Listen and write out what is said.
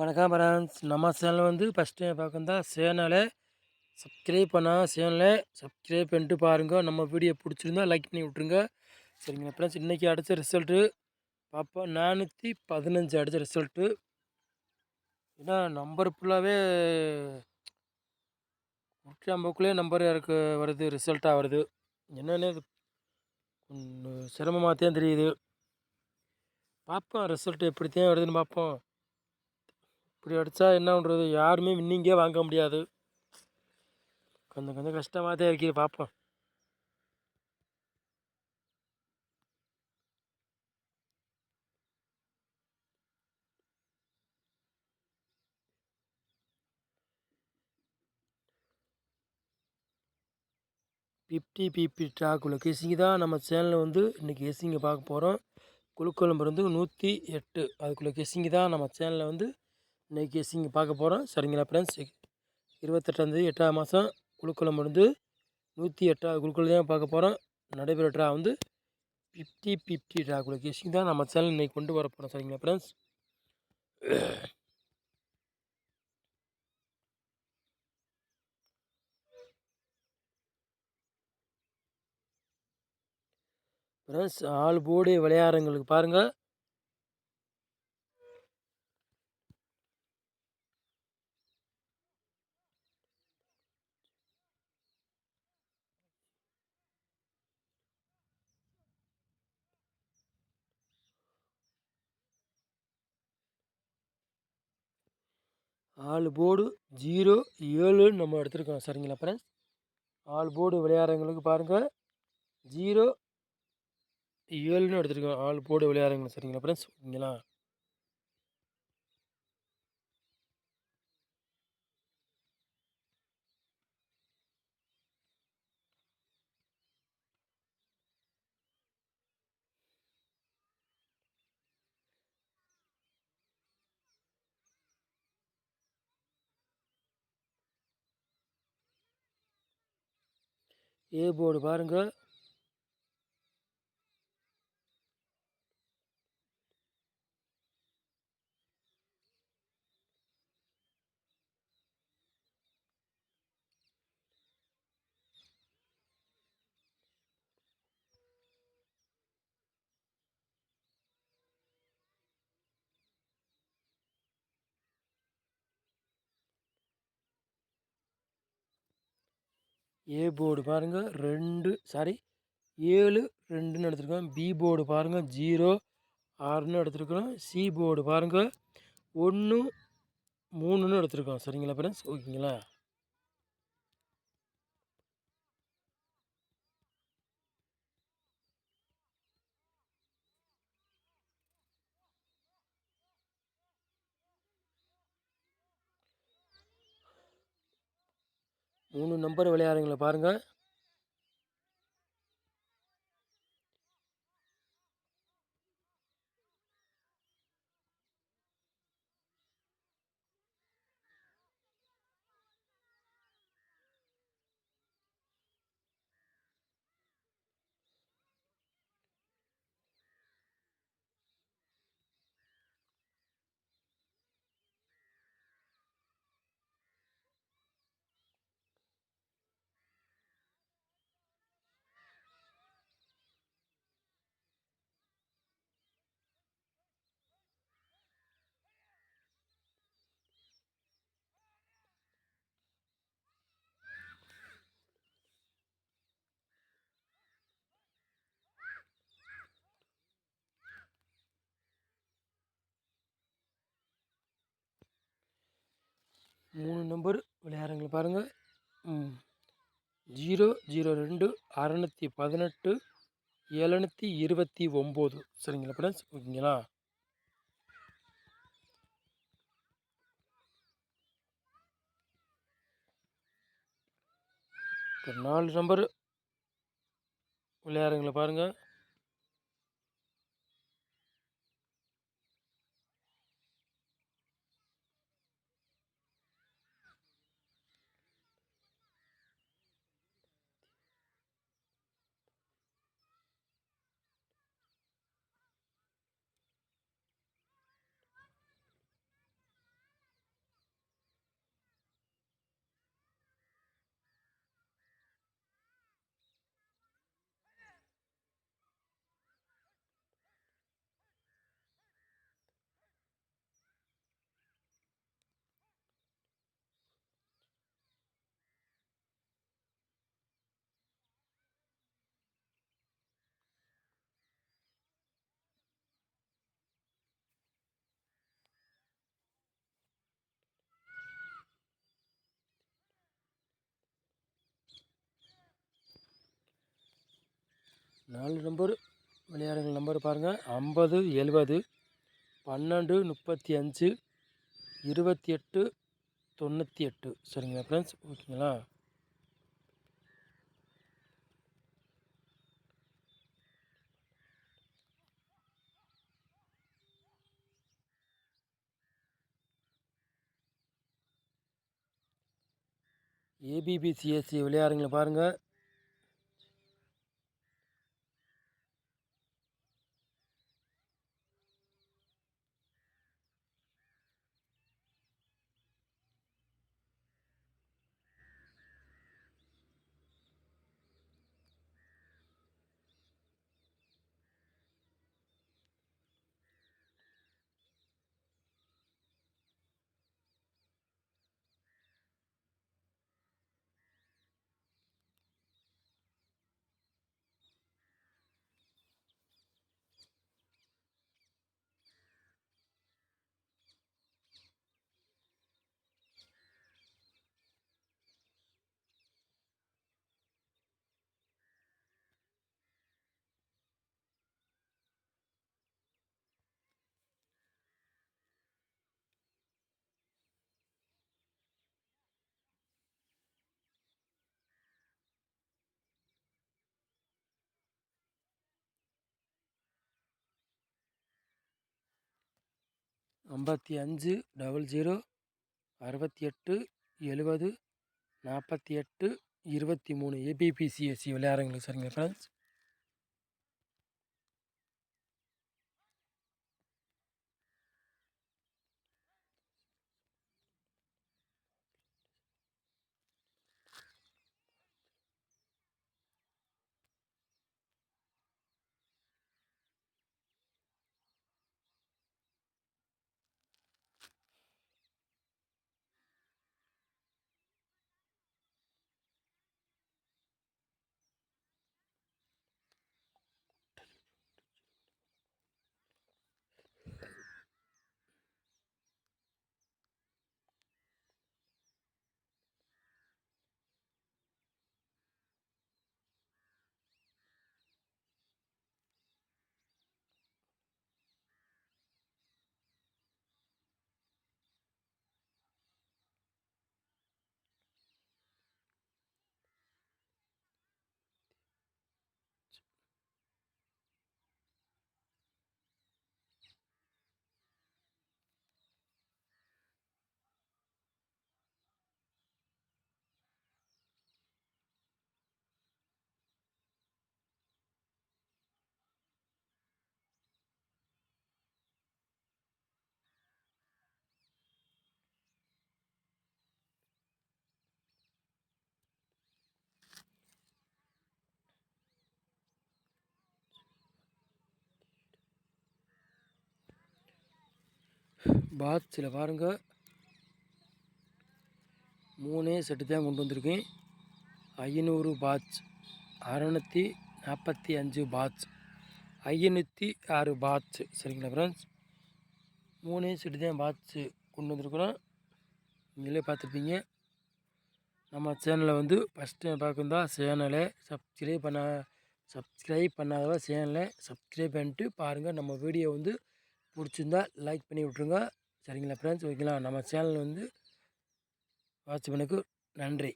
வணக்கம் ஃப்ரெண்ட்ஸ். நம்ம சேனல் வந்து ஃபஸ்ட் டைம் பார்க்கந்தா சேனலை சப்ஸ்கிரைப் பண்ணால் சேனலை சப்ஸ்கிரைப் பண்ணிட்டு பாருங்கள் நம்ம வீடியோ பிடிச்சிருந்தா லைக் பண்ணி விட்ருங்க சரிங்க ஃப்ரெண்ட்ஸ். இன்றைக்கி அடித்த ரிசல்ட்டு பார்ப்போம் நானூற்றி பதினஞ்சு அடித்த ரிசல்ட்டு ஏன்னா நம்பர் ஃபுல்லாகவே நூற்றி ஐம்பதுக்குள்ளே நம்பர் இருக்கு வருது ரிசல்ட்டாக வருது. என்னென்னு கொஞ்சம் சிரமமாக தான் தெரியுது. பார்ப்போம் ரிசல்ட் எப்படித்தான் வருதுன்னு பார்ப்போம் இப்படி அடித்தா என்ன பண்ணுறது யாருமே வின்னிங்கே வாங்க முடியாது. கொஞ்சம் கொஞ்சம் கஷ்டமாக தான் இருக்குது பார்ப்போம் பிப்டி பிபி ட்ராக்குள்ள கேசிங்க தான் நம்ம சேனலில் வந்து இன்றைக்கி கேசிங்க பார்க்க போகிறோம் குழுக்குழம்பு வந்து நூற்றி எட்டு. அதுக்குள்ளே கேசிங்க தான் நம்ம சேனலில் வந்து இன்றைக்கி சிங்க பார்க்க போகிறோம் சரிங்களா ஃப்ரெண்ட்ஸ் இருபத்தெட்டாந்தேதி எட்டாவது மாதம் குழுக்களை முடிந்து நூற்றி எட்டாவது குழுக்கள் தான் பார்க்க போகிறோம் நடைபெற ட்ரா வந்து ஃபிஃப்டி ஃபிஃப்டி ட்ரா குழு. கேசிங் தான் நம்ம சேனல் இன்றைக்கி கொண்டு வர போகிறோம் சரிங்களா ஃப்ரெண்ட்ஸ் ஃப்ரெண்ட்ஸ் ஆள் போர்டு விளையாடுறவங்களுக்கு பாருங்கள் ஆலு போர்டு ஜீரோ ஏழுன்னு நம்ம எடுத்துருக்கோம் சரிங்களா ஃப்ரெண்ட்ஸ் ஆள் போர்டு விளையாடுறவங்களுக்கு பாருங்கள் ஜீரோ ஏழுன்னு எடுத்துருக்கோம் ஆள் போர்டு விளையாடுறவங்க சரிங்களா ஃப்ரெண்ட்ஸ் ஓகேங்களா? ஏ போர்டு பாருங்கள் ஏ போர்டு பாருங்கள் ரெண்டு சாரி ஏழு ரெண்டுன்னு எடுத்துருக்கோம். பி போர்டு பாருங்கள் ஜீரோ ஆறுன்னு எடுத்துருக்குறோம் சி போர்டு பாருங்கள் ஒன்று மூணுன்னு எடுத்துருக்கோம். சரிங்களா ஃப்ரெண்ட்ஸ் ஓகேங்களா? மூணு நம்பர் விளையாடுறீங்களா பாருங்கள் மூணு நம்பர் விளையாடுறங்களை பாருங்கள். ஜீரோ ஜீரோ ரெண்டு அறநூற்றி பதினெட்டு எழுநூற்றி இருபத்தி ஒம்பது. சரிங்களா ஃப்ரெண்ட்ஸ் ஓகேங்களா? இப்போ நாலு நம்பர் விளையாடுறங்களை பாருங்கள். நாலு நம்பர் விளையாடுங்கள் நம்பர் பாருங்கள் ஐம்பது எழுபது பன்னெண்டு முப்பத்தி அஞ்சு இருபத்தி எட்டு தொண்ணூற்றி எட்டு சரிங்களா ஃப்ரெண்ட்ஸ் ஓகேங்களா ஏபிபிசிஎஸ்சி விளையாடுங்களை பாருங்கள் ஐம்பத்தி அஞ்சு டபுள் ஜீரோ அறுபத்தி எட்டு எழுபது நாற்பத்தி எட்டு இருபத்தி மூணு ஏபிபிசிஎஸ்சி விளையாடுறீங்களா சரிங்க ஃப்ரெண்ட்ஸ் பாத்ஸில் பாருங்கள் மூணே செட்டு தான் கொண்டு வந்திருக்கேன். ஐநூறு பாட்ச் அறநூற்றி நாற்பத்தி அஞ்சு பாட்ச் ஐநூற்றி ஆறு பாட்ச் சரிங்களா ஃப்ரெண்ட்ஸ் மூணே செட்டு தான் பாட்ச்சு கொண்டு வந்திருக்கிறோம். நீங்களே பார்த்துருப்பீங்க. நம்ம சேனலை வந்து ஃபஸ்ட் டைம் பார்க்குறதா சேனலை சப்ஸ்கிரைப் பண்ண சப்ஸ்கிரைப் பண்ணாதவா சேனலை சப்ஸ்கிரைப் பண்ணிட்டு பாருங்கள் நம்ம வீடியோ வந்து பிடிச்சிருந்தா லைக் பண்ணி விட்ருங்க சரிங்களா ஃப்ரெண்ட்ஸ் ஓகேங்களா? நம்ம சேனல் வந்து வாட்ச் பண்ணக்கு நன்றி.